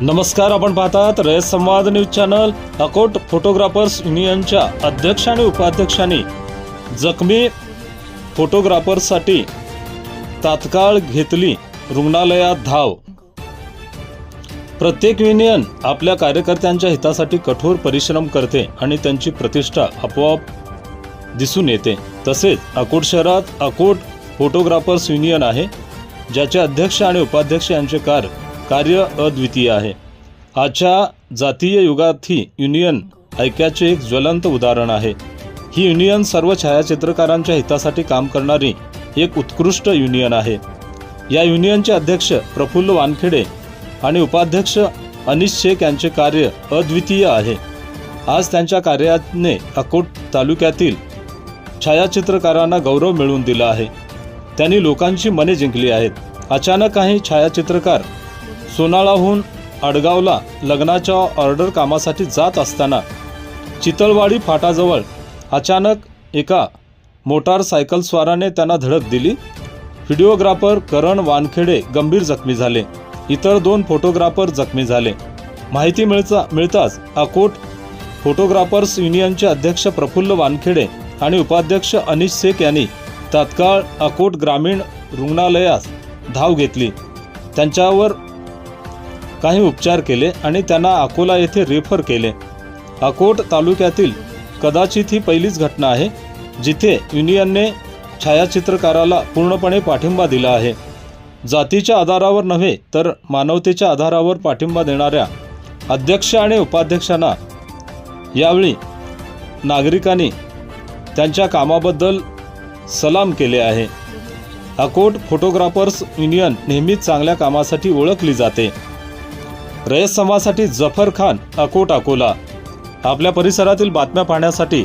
नमस्कार आपण पाहतात रयत संवाद न्यूज चॅनल. अकोट फोटोग्राफर्स युनियनच्या अध्यक्ष आणि उपाध्यक्षांनी जखमी फोटोग्राफर्ससाठी तात्काळ घेतली रुग्णालयात धाव. प्रत्येक युनियन आपल्या कार्यकर्त्यांच्या हितासाठी कठोर परिश्रम करते आणि त्यांची प्रतिष्ठा आपोआप दिसून येते. तसेच अकोट शहरात अकोट फोटोग्राफर्स युनियन आहे ज्याचे अध्यक्ष आणि उपाध्यक्ष यांचे कार कार्य अद्वितीय आहे. आजच्या जातीय युगात ही युनियन ऐक्याचे एक ज्वलंत उदाहरण आहे. ही युनियन सर्व छायाचित्रकारांच्या हितासाठी काम करणारी एक उत्कृष्ट युनियन आहे. या युनियनचे अध्यक्ष प्रफुल्ल वानखेडे आणि उपाध्यक्ष अनिश शेख यांचे कार्य अद्वितीय आहे. आज त्यांच्या कार्याने अकोट तालुक्यातील छायाचित्रकारांना गौरव मिळवून दिला आहे. त्यांनी लोकांची मने जिंकली आहेत. अचानक काही छायाचित्रकार सोनाळाहून अडगावला लग्नाच्या ऑर्डर कामासाठी जात असताना चितळवाडी फाटाजवळ अचानक एका मोटारसायकलस्वाराने त्यांना धडक दिली. व्हिडिओग्राफर करण वानखेडे गंभीर जखमी झाले. इतर दोन फोटोग्राफर जखमी झाले. माहिती मिळता मिळताच अकोट फोटोग्राफर्स युनियनचे अध्यक्ष प्रफुल्ल वानखेडे आणि उपाध्यक्ष अनिश शेख यांनी तात्काळ अकोट ग्रामीण रुग्णालयास धाव घेतली. त्यांच्यावर काही उपचार केले आणि त्यांना अकोला येथे रेफर केले. अकोट तालुक्यातील कदाचित ही पहिलीच घटना आहे. जिथे युनियनने छायाचित्रकाराला पूर्णपणे पाठिंबा दिला आहे. जातीच्या आधारावर नव्हे तर मानवतेच्या आधारावर पाठिंबा देणाऱ्या अध्यक्ष आणि उपाध्यक्षांना यावेळी नागरिकांनी त्यांच्या कामाबद्दल सलाम केले आहे. अकोट फोटोग्राफर्स युनियन नेहमीच चांगल्या कामासाठी ओळखली जाते. रयत समाजासाठी जफर खान अकोट अकोला. आपल्या परिसरातील बातम्या पाहण्यासाठी